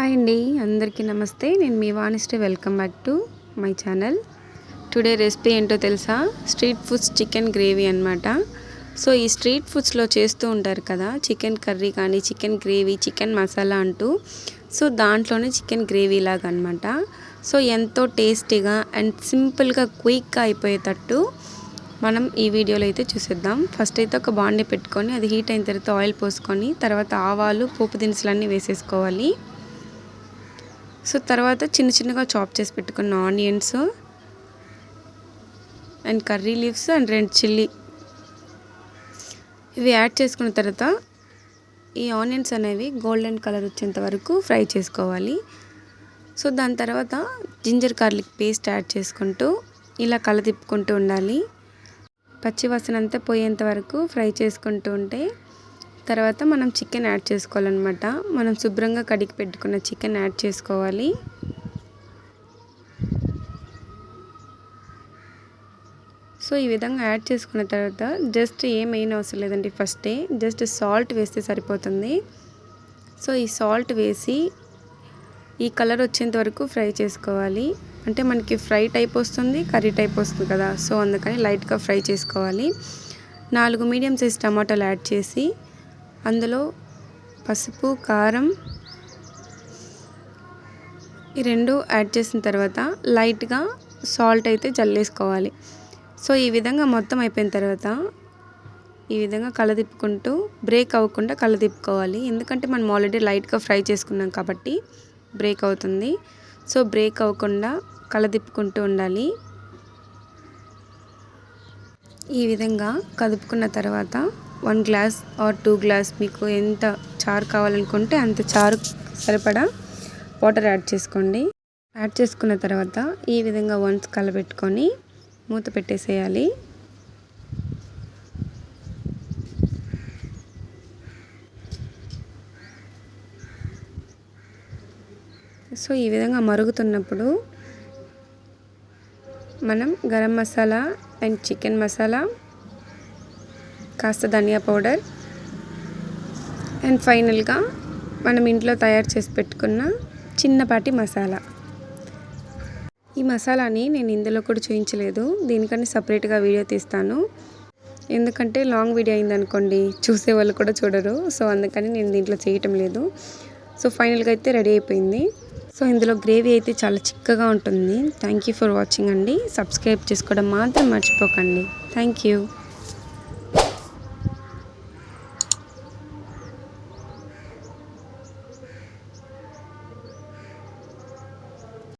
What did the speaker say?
Hi అండి అందరికీ నమస్తే. నేను మీ Vanishree welcome back to my channel. Today recipe ఏంటో తెలుసా? స్ట్రీట్ ఫుడ్స్ చికెన్ గ్రేవీ అనమాట సో ఈ స్ట్రీట్ ఫుడ్స్లో చేస్తూ ఉంటారు కదా చికెన్ కర్రీ కానీ చికెన్ గ్రేవీ చికెన్ మసాలా అంటూ. సో దాంట్లోనే చికెన్ గ్రేవీ లాగా అనమాట సో ఎంతో టేస్టీగా అండ్ సింపుల్గా క్విక్గా అయిపోయేటట్టు మనం ఈ వీడియోలో అయితే చూసేద్దాం. ఫస్ట్ అయితే ఒక బాండి పెట్టుకొని అది హీట్ అయిన తర్వాత ఆయిల్ పోసుకొని తర్వాత ఆవాలు పోపు దినుసులన్నీ వేసేసుకోవాలి. సో తర్వాత చిన్న చిన్నగా చాప్ చేసి పెట్టుకున్న onions and curry leaves and రెండు చిల్లీ. ఇవి యాడ్ చేసుకున్న తర్వాత ఈ ఆనియన్స్ అనేవి గోల్డెన్ కలర్ వచ్చేంత వరకు ఫ్రై చేసుకోవాలి. సో దాని తర్వాత జింజర్ గార్లిక్ పేస్ట్ యాడ్ చేసుకుంటూ ఇలా కల తిప్పుకుంటూ ఉండాలి పచ్చివాసన అంతా పోయేంత వరకు ఫ్రై చేసుకుంటూ ఉంటే తర్వాత మనం చికెన్ యాడ్ చేసుకోవాలన్నమాట. మనం శుభ్రంగా కడిగి పెట్టుకున్న చికెన్ యాడ్ చేసుకోవాలి. సో ఈ విధంగా యాడ్ చేసుకున్న తర్వాత జస్ట్ ఏమైనా అవసరం లేదండి ఫస్టే జస్ట్ సాల్ట్ వేస్తే సరిపోతుంది. సో ఈ సాల్ట్ వేసి ఈ కలర్ వచ్చేంత వరకు ఫ్రై చేసుకోవాలి. అంటే మనకి ఫ్రై టైప్ వస్తుంది కర్రీ టైప్ వస్తుంది కదా. సో అందుకని లైట్గా ఫ్రై చేసుకోవాలి. నాలుగు మీడియం సైజ్ టమాటాలు యాడ్ చేసి అందులో పసుపు కారం ఈ రెండు యాడ్ చేసిన తర్వాత లైట్గా సాల్ట్ అయితే జల్లేసుకోవాలి. సో ఈ విధంగా మొత్తం అయిపోయిన తర్వాత ఈ విధంగా కలదిప్పుకుంటూ బ్రేక్ అవ్వకుండా కలదిప్పుకోవాలి ఎందుకంటే మనం ఆల్రెడీ లైట్గా ఫ్రై చేసుకున్నాం కాబట్టి బ్రేక్ అవుతుంది. సో బ్రేక్ అవ్వకుండా కలదిప్పుకుంటూ ఉండాలి. ఈ విధంగా కదుపుకున్న తర్వాత one glass or two glass మీకు ఎంత చారు కావాలనుకుంటే అంత చారు సరిపడా వాటర్ యాడ్ చేసుకోండి. యాడ్ చేసుకున్న తర్వాత ఈ విధంగా వన్స్ కలబెట్టుకొని మూత పెట్టేసేయాలి. సో ఈ విధంగా మరుగుతున్నప్పుడు మనం గరం మసాలా అండ్ చికెన్ మసాలా కాస్త ధనియా పౌడర్. అండ్ ఫైనల్గా మనం ఇంట్లో తయారు చేసి పెట్టుకున్న చిన్నపాటి మసాలా. ఈ మసాలాని నేను ఇందులో కూడా చూపించలేదు దీనికని సపరేట్గా వీడియో తీస్తాను. ఎందుకంటే లాంగ్ వీడియో అయిందనుకోండి చూసే వాళ్ళు కూడా చూడరు. సో అందుకని నేను దీంట్లో చేయటం లేదు. సో ఫైనల్గా అయితే రెడీ అయిపోయింది. సో ఇందులో గ్రేవీ అయితే చాలా చిక్కగా ఉంటుంది. థ్యాంక్ యూ ఫర్ వాచింగ్ అండి. సబ్స్క్రైబ్ చేసుకోవడం మాత్రం మర్చిపోకండి. Thank you